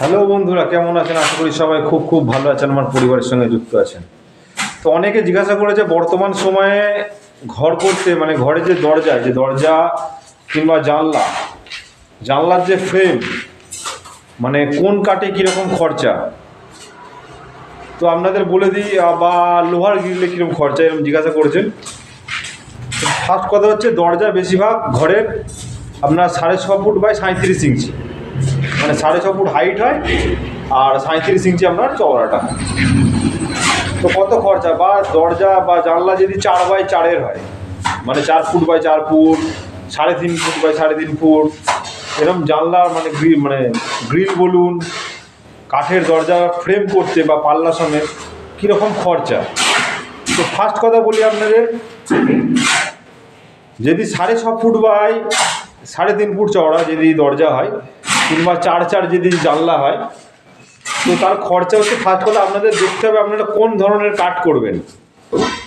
Hello বন্ধুরা, কেমন আছেন? আশা করি সবাই খুব খুব ভালো আছেন, আমার পরিবারের সঙ্গে যুক্ত আছেন। তো অনেকে জিজ্ঞাসা করেছে, বর্তমান সময়ে ঘর করতে মানে ঘরে যে দরজা যে দরজা কিংবা জানলা, জানলার যে ফ্রেম মানে কোন কাটে কীরকম খরচা? তো আপনাদের বলে দিই বা লোহার গিরলে কীরকম খরচা, এরকম জিজ্ঞাসা করেছেন। ফার্স্ট কথা হচ্ছে, দরজা বেশিরভাগ ঘরের আপনার সাড়ে ছ ফুট বাই সাঁত্রিশ ইঞ্চি। মানে সাড়ে ছ ফুট হাইট হয় আর সাঁত্রিশ ইঞ্চি আপনার চওড়াটা। তো কত খরচা? বা দরজা বা জানলা যদি চার বাই চারের হয় মানে চার ফুট বাই চার ফুট, সাড়ে তিন ফুট বাই সাড়ে তিন ফুট এরকম জানলা মানে গ্রিল মানে গ্রিল বলুন, কাঠের দরজা ফ্রেম করতে বা পাল্লা সমেত, কীরকম খরচা? তো ফার্স্ট কথা বলি আপনাদের, যদি সাড়ে ছ ফুট বাই সাড়ে তিন ফুট চওড়া যদি দরজা হয় কিংবা চার চার যদি জানলা হয়, তো তার খরচা হচ্ছে ফার্স্ট কথা আপনাদের দেখতে হবে আপনারা কোন ধরনের কাঠ করবেন।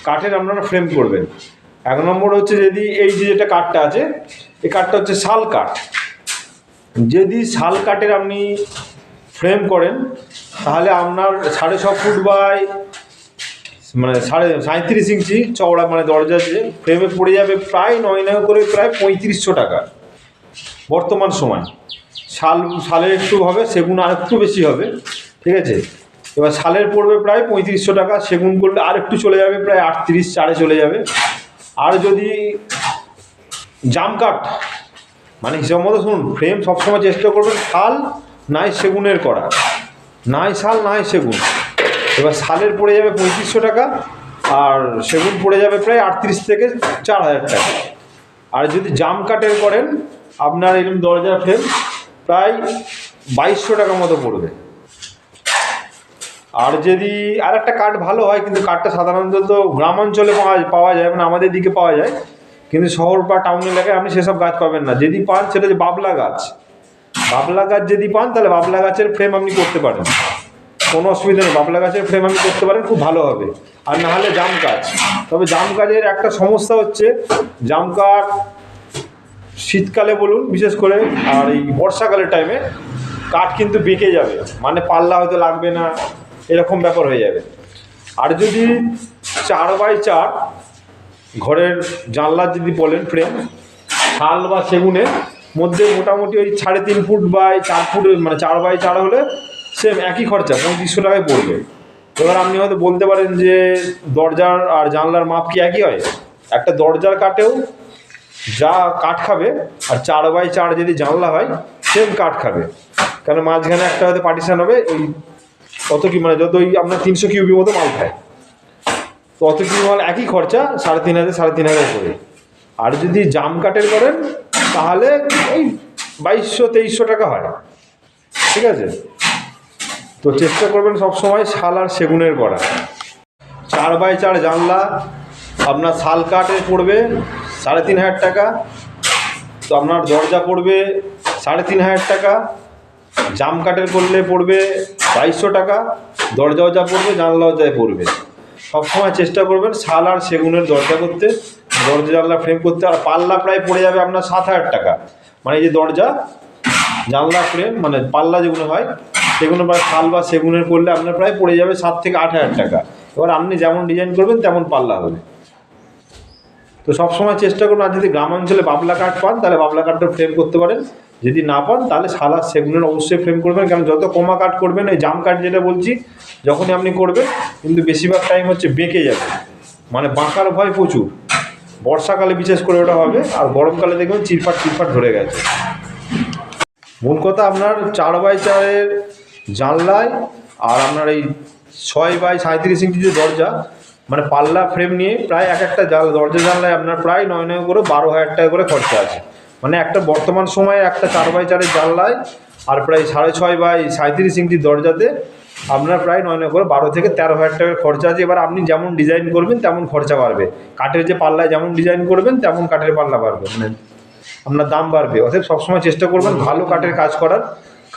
কাঠের আপনারা ফ্রেম করবেন। এক নম্বর হচ্ছে যদি এই যে যেটা কাঠটা আছে, এই কাঠটা হচ্ছে শাল কাঠ। যদি শাল কাঠের আপনি ফ্রেম করেন, তাহলে আপনার সাড়ে ছ ফুট বাই মানে সাড়ে সাঁত্রিশ ইঞ্চি চওড়া মানে দরজা যে ফ্রেমে পড়ে যাবে প্রায় নয় নয় করে প্রায় পঁয়ত্রিশশো টাকা। বর্তমান সময়। শাল, শালের একটু হবে, সেগুন আর একটু বেশি হবে, ঠিক আছে? এবার শালের পড়বে প্রায় পঁয়ত্রিশশো টাকা, সেগুন করলে আর একটু চলে যাবে, প্রায় আটত্রিশ চারে চলে যাবে। আর যদি জাম কাঠ মানে হিসাব মতো শুনুন ফ্রেম সবসময় চেষ্টা করবেন, শাল নাই সেগুনের করা। নাই শাল, নাই সেগুন। এবার শালের পড়ে যাবে পঁয়ত্রিশশো টাকা, আর সেগুন পড়ে যাবে প্রায় আটত্রিশ থেকে চার হাজার টাকা। আর যদি জাম কাঠের করেন, আপনার এরকম দরজা ফ্রেম প্রায় বাইশশো টাকার মতো পড়বে। আর যদি আর একটা কাঠ ভালো হয়, কিন্তু কাঠটা সাধারণত তো গ্রাম অঞ্চলে পাওয়া পাওয়া যায় মানে আমাদের দিকে পাওয়া যায়। কিন্তু শহর বা টাউন এলাকায় আপনি সেসব গাছ পাবেন না। যদি পান সেটা হচ্ছে বাবলা গাছ। বাবলা গাছ যদি পান, তাহলে বাবলা গাছের ফ্রেম আপনি করতে পারেন। কোনো অসুবিধা নেই, বাবলা গাছের ফ্রেম আপনি করতে পারেন, খুব ভালো হবে। আর না হলে জাম গাছ। তবে জাম গাছের একটা সমস্যা হচ্ছে, জাম কাঠ শীতকালে বলুন, বিশেষ করে, আর এই বর্ষাকালের টাইমে কাঠ কিন্তু বেঁকে যাবে। মানে পাল্লা হয়তো লাগবে না, এরকম ব্যাপার হয়ে যাবে। আর যদি চার বাই চার ঘরের জানলার যদি বলেন ফ্রেম শাল বা সেগুনের মধ্যে মোটামুটি ওই সাড়ে তিন ফুট বাই চার ফুট মানে চার বাই চার হলে সেম একই খরচা পঁয়ত্রিশশো টাকায় পড়বে। এবার আপনি হয়তো বলতে পারেন যে দরজার আর জানলার মাপ কি একই হয়? একটা দরজার কাটেও যা কাঠ খাবে, আর চার বাই চার যদি জানলা হয় সেম কাঠ খাবে। কেন মাঝখানে একটা হয়তো পার্টিশন হবে, ওই কত কি মানে যত ওই আপনার তিনশো কিউবি মতো মাল খায়। তো অত কি মাল একই খরচা, সাড়ে তিন হাজার, সাড়ে তিন হাজার করে। আর যদি জাম কাঠের করেন, তাহলে ওই বাইশশো, তেইশশো টাকা হয়। ঠিক আছে? তো চেষ্টা করবেন সবসময় শাল আর সেগুনের করা চার বাই চার জানলা, আপনার শাল কাঠে পড়বে সাড়ে তিন হাজার টাকা। তো আপনার দরজা পড়বে সাড়ে তিন হাজার টাকা। জাম কাঠের করলে পড়বে বাইশশো টাকা। দরজাও যা পড়বে জানলাও যা পড়বে। সবসময় চেষ্টা করবেন শাল আর সেগুনের দরজা করতে, দরজা জানলা ফ্রেম করতে। আর পাল্লা প্রায় পড়ে যাবে আপনার সাত হাজার টাকা। মানে এই যে দরজা, জানলা ফ্রেম মানে পাল্লা যেগুলো হয়, সেগুলো প্রায় শাল বা সেগুনের করলে আপনার প্রায় পড়ে যাবে সাত থেকে আট হাজার টাকা। এবার আপনি যেমন ডিজাইন করবেন, তেমন পাল্লা হবে। তো সবসময় চেষ্টা করুন, আর যদি গ্রামাঞ্চলে বাবলা কাঠ পান, তাহলে বাবলা কাঠটা ফ্রেম করতে পারেন। যদি না পান, তাহলে শালা সেগুনের অবশ্যই ফ্রেম করবেন, কারণ যত কমা কাঠ করবেন এই জাম কাঠ যেটা বলছি, যখনই আপনি করবেন, কিন্তু বেশিরভাগ টাইম হচ্ছে বেঁকে যাবে। মানে বাঁকার ভয় প্রচুর। বর্ষাকালে বিশেষ করে ওটা হবে, আর গরমকালে দেখবেন চিরফাট চিরফাট ধরে গেছে। মূল কথা আপনার চার বাই চারের জানলায়, আর আপনার এই ছয় বাই সাঁত্রিশ ইঞ্চি যে দরজা মানে পাল্লা ফ্রেম নিয়ে প্রায় এক একটা জাল, দরজা জানলায় আপনার প্রায় নয় নয় করে বারো হাজার টাকা করে খরচা আছে। মানে একটা বর্তমান সময়ে একটা চার বাই চারের জানলায় আর প্রায় সাড়ে ছয় বাই সাঁত্রিশ ইঞ্চি দরজাতে আপনার প্রায় নয় নয় করে বারো থেকে তেরো হাজার টাকার খরচা আছে। এবার আপনি যেমন ডিজাইন করবেন, তেমন খরচা বাড়বে। কাঠের যে পাল্লায় যেমন ডিজাইন করবেন, তেমন কাঠের পাল্লা বাড়বে। মানে আপনার দাম বাড়বে। অতএব সবসময় চেষ্টা করবেন ভালো কাঠের কাজ করার।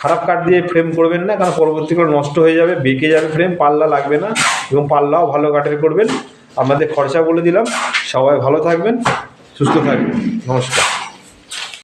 খারাপ কাঠ দিয়ে ফ্রেম করবেন না, কারণ পরবর্তীকালে নষ্ট হয়ে যাবে, বেঁকে যাবে ফ্রেম পাল্লা লাগবে না এবং পাল্লাও ভালো কাঠের করবেন। আপনাদের খরচা বলে দিলাম। সবাই ভালো থাকবেন, সুস্থ থাকবেন। নমস্কার।